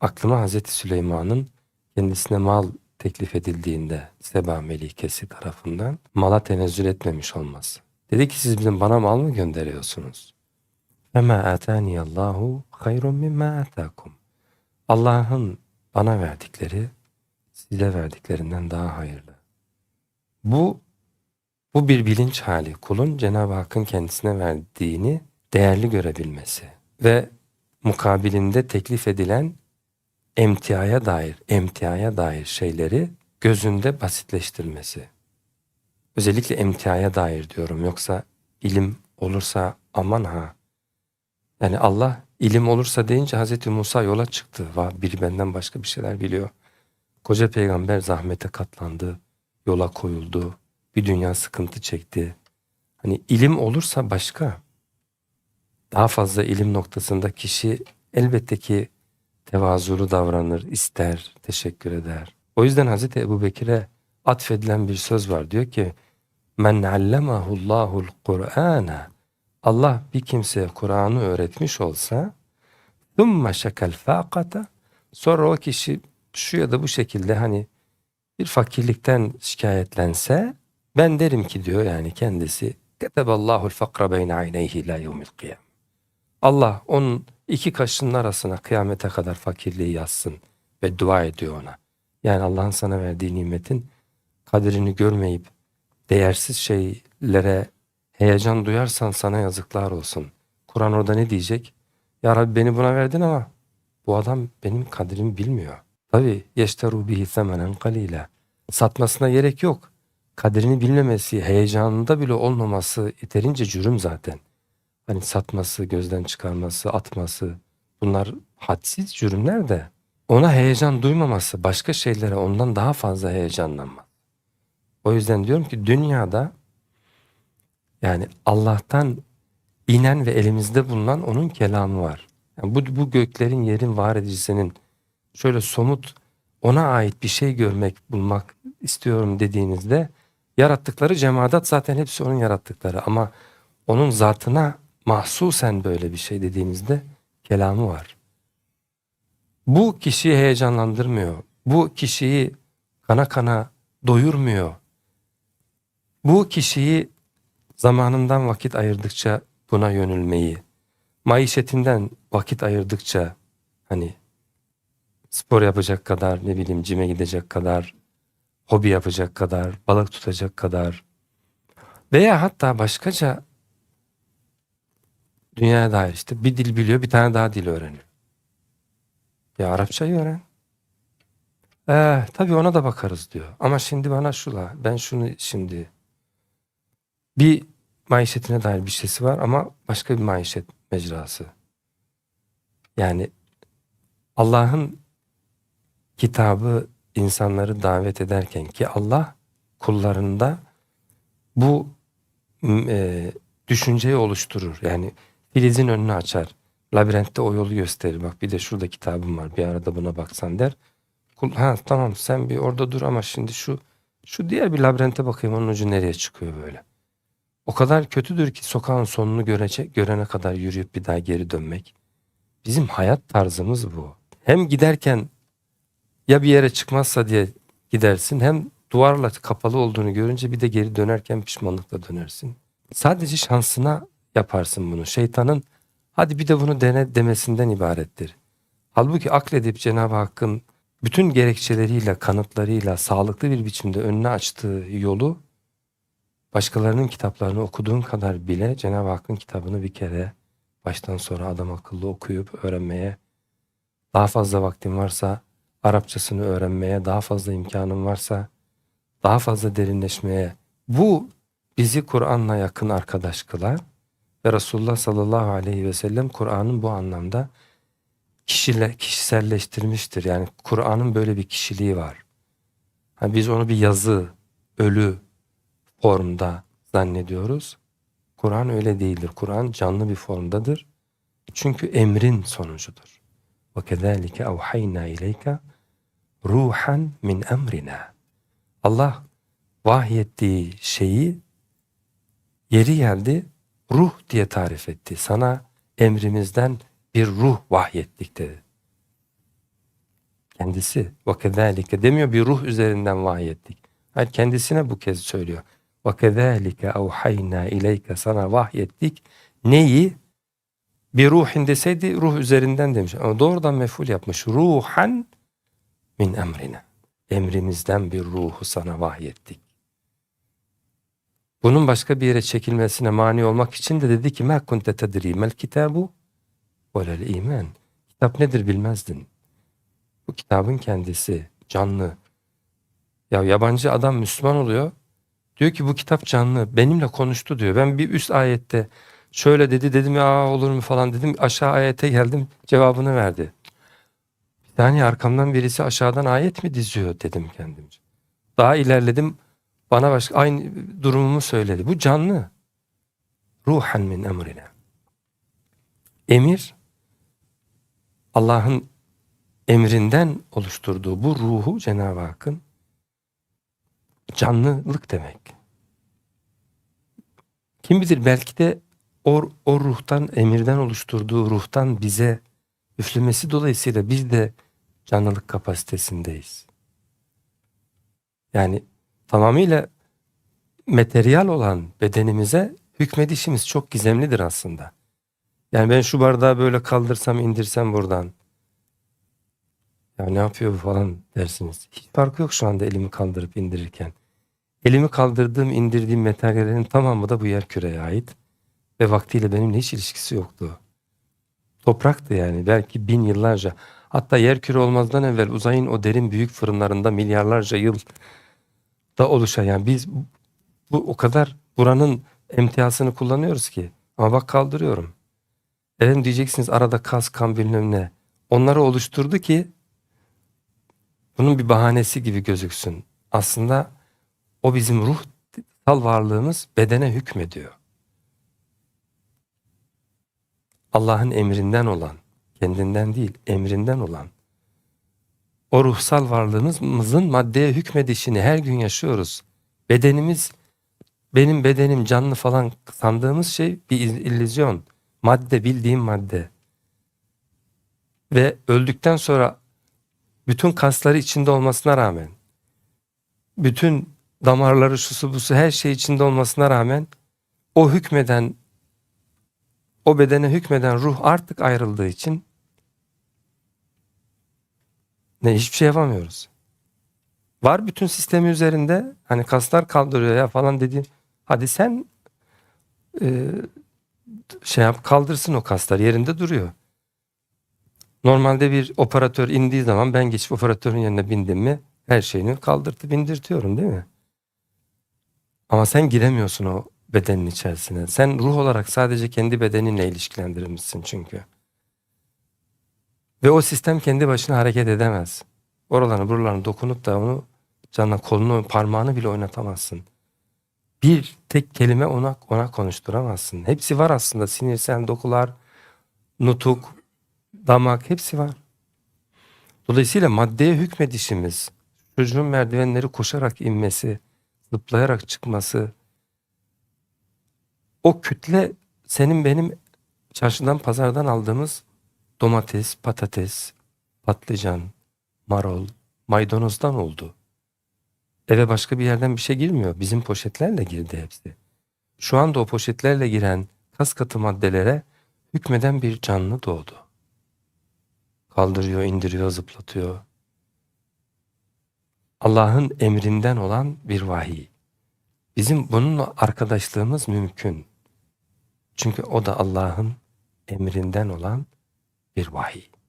aklıma Hazreti Süleyman'ın kendisine mal teklif edildiğinde Seba Melikesi tarafından mala tenezzül etmemiş olması. Dedi ki siz bizim bana mal mı gönderiyorsunuz? Fema atani Allahu hayrun mimma atakum. Allah'ın bana verdikleri size verdiklerinden daha hayırlı. Bu bu bir bilinç hali. Kulun Cenab-ı Hakk'ın kendisine verdiğini değerli görebilmesi ve mukabilinde teklif edilen emtiaya dair, emtiaya dair şeyleri gözünde basitleştirmesi. Özellikle emtiaya dair diyorum. Yoksa ilim olursa aman ha. Yani Allah ilim olursa deyince Hazreti Musa yola çıktı. Va biri benden başka bir şeyler biliyor. Koca peygamber zahmete katlandı. Yola koyuldu. Bir dünya sıkıntı çekti. Hani ilim olursa başka. Daha fazla ilim noktasında kişi elbette ki tevazulu davranır, ister, teşekkür eder. O yüzden Hazreti Ebu Bekir'e atfedilen bir söz var. Diyor ki, Men allemahullahul Kur'ana Allah bir kimseye Kur'an'ı öğretmiş olsa ثُمَّ شَكَ الْفَاقَةَ Sonra o kişi şu ya da bu şekilde hani bir fakirlikten şikayetlense ben derim ki diyor yani kendisi كَتَبَ الْفَقْرَ بَيْنَ عَيْنَيْهِ لَا يَوْمِ الْقِيَامِ Allah onun iki kaşının arasına kıyamete kadar fakirliği yazsın ve dua ediyor ona. Yani Allah'ın sana verdiği nimetin kadrini görmeyip değersiz şeylere heyecan duyarsan sana yazıklar olsun. Kur'an orada ne diyecek? Ya Rabbi beni buna verdin ama bu adam benim kadrimi bilmiyor. Tabi yeşteru bihi semenen kalila. Satmasına gerek yok. Kadrini bilmemesi, heyecanında bile olmaması yeterince cürüm zaten. Hani satması, gözden çıkarması, atması bunlar hadsiz cürümler de ona heyecan duymaması, başka şeylere ondan daha fazla heyecanlanma. O yüzden diyorum ki dünyada yani Allah'tan inen ve elimizde bulunan onun kelamı var. Yani bu, bu göklerin yerin var edicisinin şöyle somut ona ait bir şey görmek, bulmak istiyorum dediğinizde yarattıkları cemaat zaten hepsi onun yarattıkları ama onun zatına mahsusen böyle bir şey dediğinizde kelamı var. Bu kişiyi heyecanlandırmıyor. Bu kişiyi kana kana doyurmuyor. Bu kişiyi zamanından vakit ayırdıkça buna yönülmeyi, maişetinden vakit ayırdıkça hani spor yapacak kadar, ne bileyim cime gidecek kadar, hobi yapacak kadar, balık tutacak kadar veya hatta başkaca dünyaya dair işte bir dil biliyor, bir tane daha dil öğreniyor. Ya Arapçayı öğren. Ee, tabii ona da bakarız diyor. Ama şimdi bana şula, ben şunu şimdi bir maişetine dair bir şeysi var ama başka bir maişet mecrası. Yani Allah'ın kitabı insanları davet ederken ki Allah kullarında bu e, düşünceyi oluşturur. Yani filizin önünü açar. Labirentte o yolu gösterir. Bak bir de şurada kitabım var. Bir arada buna baksan der. Ha tamam sen bir orada dur ama şimdi şu şu diğer bir labirente bakayım onun ucu nereye çıkıyor böyle. O kadar kötüdür ki sokağın sonunu görecek, görene kadar yürüyüp bir daha geri dönmek. Bizim hayat tarzımız bu. Hem giderken ya bir yere çıkmazsa diye gidersin hem duvarla kapalı olduğunu görünce bir de geri dönerken pişmanlıkla dönersin. Sadece şansına yaparsın bunu. Şeytanın hadi bir de bunu dene demesinden ibarettir. Halbuki akledip Cenab-ı Hakk'ın bütün gerekçeleriyle, kanıtlarıyla sağlıklı bir biçimde önüne açtığı yolu başkalarının kitaplarını okuduğun kadar bile Cenab-ı Hakk'ın kitabını bir kere baştan sonra adam akıllı okuyup öğrenmeye daha fazla vaktin varsa Arapçasını öğrenmeye daha fazla imkanın varsa daha fazla derinleşmeye bu bizi Kur'an'la yakın arkadaş kılar ve Resulullah sallallahu aleyhi ve sellem Kur'an'ın bu anlamda kişile, kişiselleştirmiştir. Yani Kur'an'ın böyle bir kişiliği var. Yani biz onu bir yazı, ölü formda zannediyoruz. Kur'an öyle değildir. Kur'an canlı bir formdadır. Çünkü emrin sonucudur. وَكَذَٰلِكَ اَوْحَيْنَا اِلَيْكَ ruhan min emrina. Allah vahyettiği şeyi yeri geldi ruh diye tarif etti. Sana emrimizden bir ruh vahyettik dedi. Kendisi. Kezalike demiyor bir ruh üzerinden vahyettik. Hayır kendisine bu kez söylüyor. Kezalike evhayna ileyke sana vahyettik. Neyi? Bir ruhin deseydi ruh üzerinden demiş. Ama doğrudan meful yapmış. Ruhan min emrine. Emrimizden bir ruhu sana vahyettik. Bunun başka bir yere çekilmesine mani olmak için de dedi ki مَا كُنْتَ تَدْرِي مَا الْكِتَابُ وَلَا iman. Kitap nedir bilmezdin. Bu kitabın kendisi canlı. Ya yabancı adam Müslüman oluyor. Diyor ki bu kitap canlı. Benimle konuştu diyor. Ben bir üst ayette şöyle dedi dedim ya olur mu falan dedim. Aşağı ayete geldim cevabını verdi. Bir saniye arkamdan birisi aşağıdan ayet mi diziyor dedim kendimce. Daha ilerledim bana başka aynı durumumu söyledi. Bu canlı. Ruhan min emrine. Emir Allah'ın emrinden oluşturduğu bu ruhu Cenab-ı Hakk'ın canlılık demek. Kim bilir belki de o, o ruhtan, emirden oluşturduğu ruhtan bize üflemesi dolayısıyla biz de canlılık kapasitesindeyiz. Yani tamamıyla materyal olan bedenimize hükmedişimiz çok gizemlidir aslında. Yani ben şu bardağı böyle kaldırsam indirsem buradan. Ya ne yapıyor bu falan dersiniz. Hiç farkı yok şu anda elimi kaldırıp indirirken. Elimi kaldırdığım indirdiğim materyallerin tamamı da bu yer küreye ait. Ve vaktiyle benimle hiç ilişkisi yoktu. Topraktı yani belki bin yıllarca. Hatta yer küre olmazdan evvel uzayın o derin büyük fırınlarında milyarlarca yıl da oluşan yani biz bu o kadar buranın emtiyasını kullanıyoruz ki. Ama bak kaldırıyorum. Efendim diyeceksiniz arada kas kan bilmem ne. Onları oluşturdu ki bunun bir bahanesi gibi gözüksün. Aslında o bizim ruhsal varlığımız bedene hükmediyor. Allah'ın emrinden olan, kendinden değil, emrinden olan o ruhsal varlığımızın maddeye hükmedişini her gün yaşıyoruz. Bedenimiz, benim bedenim canlı falan sandığımız şey bir illüzyon. Madde, bildiğim madde. Ve öldükten sonra bütün kasları içinde olmasına rağmen, bütün damarları, şusu busu her şey içinde olmasına rağmen o hükmeden, o bedene hükmeden ruh artık ayrıldığı için ne hiçbir şey yapamıyoruz. Var bütün sistemi üzerinde hani kaslar kaldırıyor ya falan dediğim. Hadi sen e, şey yap kaldırsın o kaslar yerinde duruyor. Normalde bir operatör indiği zaman ben geçip operatörün yerine bindim mi her şeyini kaldırtıp indirtiyorum değil mi? Ama sen giremiyorsun o bedenin içerisine. Sen ruh olarak sadece kendi bedeninle ilişkilendirilmişsin çünkü. Ve o sistem kendi başına hareket edemez. Oralarını buralarını dokunup da onu canına kolunu parmağını bile oynatamazsın. Bir tek kelime ona ona konuşturamazsın. Hepsi var aslında sinirsel dokular, nutuk, damak hepsi var. Dolayısıyla maddeye hükmedişimiz, çocuğun merdivenleri koşarak inmesi, zıplayarak çıkması, o kütle senin benim çarşıdan pazardan aldığımız domates, patates, patlıcan, marul, maydanozdan oldu. Eve başka bir yerden bir şey girmiyor. Bizim poşetlerle girdi hepsi. Şu anda o poşetlerle giren kas katı maddelere hükmeden bir canlı doğdu. Kaldırıyor, indiriyor, zıplatıyor. Allah'ın emrinden olan bir vahiy. Bizim bununla arkadaşlığımız mümkün. Çünkü o da Allah'ın emrinden olan bir vahiy.